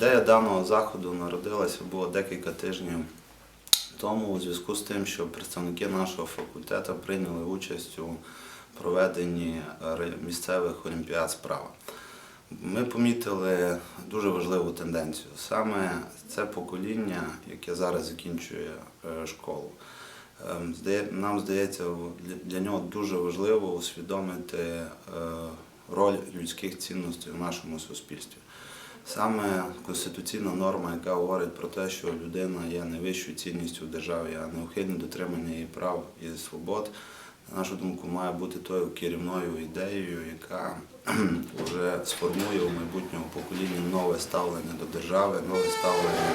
Ідея даного заходу народилася було декілька тижнів тому у зв'язку з тим, що представники нашого факультету прийняли участь у проведенні місцевих олімпіад справа. Ми помітили дуже важливу тенденцію. Саме це покоління, яке зараз закінчує е, школу. Ем, Нам здається, для- для нього дуже важливо усвідомити е, роль людських цінностей в нашому суспільстві. Саме конституційна норма, яка говорить про те, що людина є найвищою цінністю в державі, а неухильне дотримання її прав і свобод, на нашу думку, має бути тою керівною ідеєю, яка вже сформує у майбутньому поколінні нове ставлення до держави, нове ставлення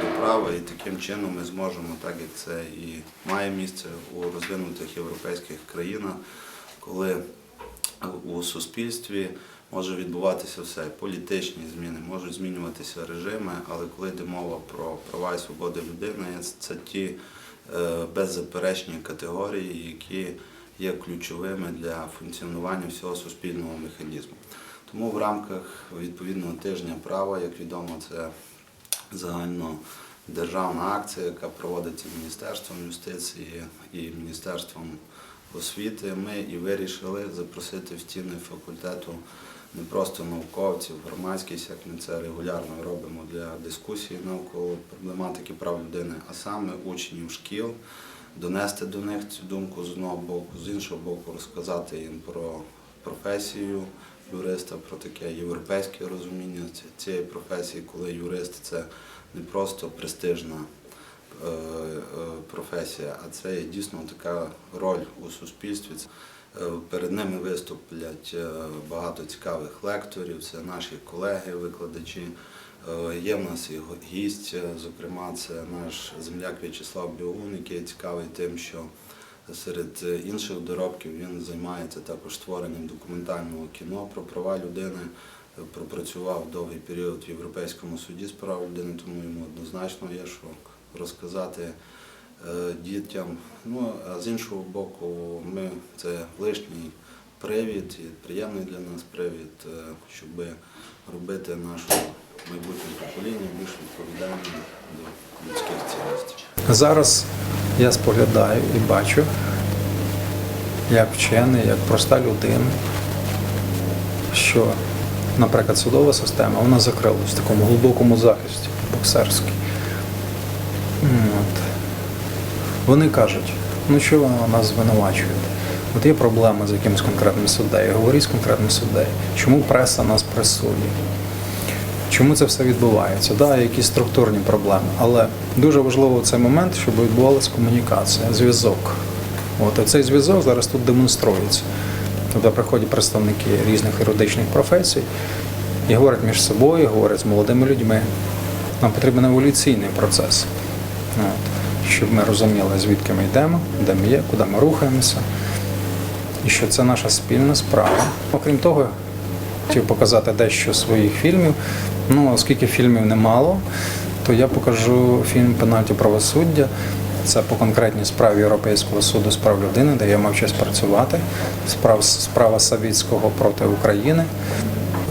до права, і таким чином ми зможемо, так як це і має місце у розвинутих європейських країнах, коли у суспільстві може відбуватися все, політичні зміни, можуть змінюватися режими, але коли йде мова про права і свободи людини, це ті е, беззаперечні категорії, які є ключовими для функціонування всього суспільного механізму. Тому в рамках відповідного тижня права, як відомо, це загальнодержавна акція, яка проводиться Міністерством юстиції і Міністерством освіти. Ми і вирішили запросити в стіни факультету не просто науковців, громадськість, як ми це регулярно робимо для дискусії навколо проблематики прав людини, а саме учнів шкіл, донести до них цю думку з одного боку, з іншого боку, розказати їм про професію юриста, про таке європейське розуміння цієї професії, коли юрист це не просто престижна е, е, професія, а це дійсно така роль у суспільстві. Е, Перед ними виступлять е, багато цікавих лекторів, це наші колеги, викладачі. Е, Є в нас і гість, зокрема, це наш земляк В'ячеслав Біогун, який цікавий тим, що серед інших доробків він займається також створенням документального кіно про права людини. Пропрацював довгий період в Європейському суді з прав людини, тому йому однозначно є що розказати дітям. Ну, а з іншого боку, ми це лишній привід і приємний для нас привід, е, щоб робити наше майбутнє покоління більш відповідальним до людських цінностей. Зараз я споглядаю і бачу, як вчений, як проста людина, що, наприклад, судова система вона закрилась в такому глибокому захисті, боксерській. М, От. Вони кажуть, ну що ви нас звинувачуєте? От є проблеми з якимось конкретним суддею, говоріть з конкретним суддею. Чому преса нас пресує? Чому це все відбувається? Да, якісь структурні проблеми, але дуже важливо в цей момент, щоб відбувалася комунікація, зв'язок. От цей зв'язок зараз тут демонструється. Тобто приходять представники різних юридичних професій і говорять між собою, говорять з молодими людьми. Нам потрібен еволюційний процес, От, щоб ми розуміли, звідки ми йдемо, де ми є, куди ми рухаємося, і що це наша спільна справа. Окрім того, хотів показати дещо своїх фільмів. Ну, оскільки фільмів немало, то я покажу фільм Пенальті правосуддя. Це по конкретній справі Європейського суду з прав людини, де я мав честь працювати. Справ, справа Савіцького проти України.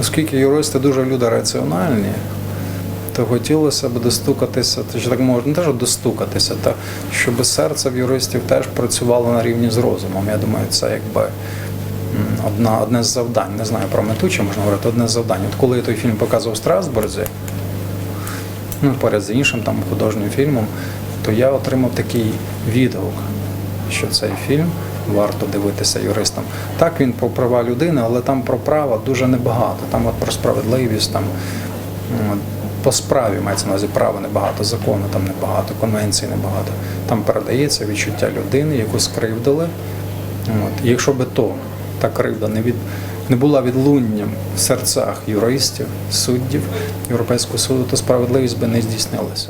Оскільки юристи дуже люди раціональні, то хотілося б достукатися, то так можна, не те, достукатися, та щоб серце в юристів теж працювало на рівні з розумом. Я думаю, це якби одна, одне з завдань. Не знаю про мету, чи можна говорити, одне з завдань. От коли я той фільм показував в Страсбурзі, ну, поряд з іншим там художнім фільмом, то я отримав такий відгук, що цей фільм варто дивитися юристам. Так він про права людини, але там про права дуже небагато. Там от про справедливість, там по справі мається на увазі права небагато, закону там небагато, конвенції небагато. Там передається відчуття людини, яку скривдили. От. І якщо би то та кривда не від не була відлунням в серцях юристів, суддів Європейського суду, то справедливість би не здійснилася.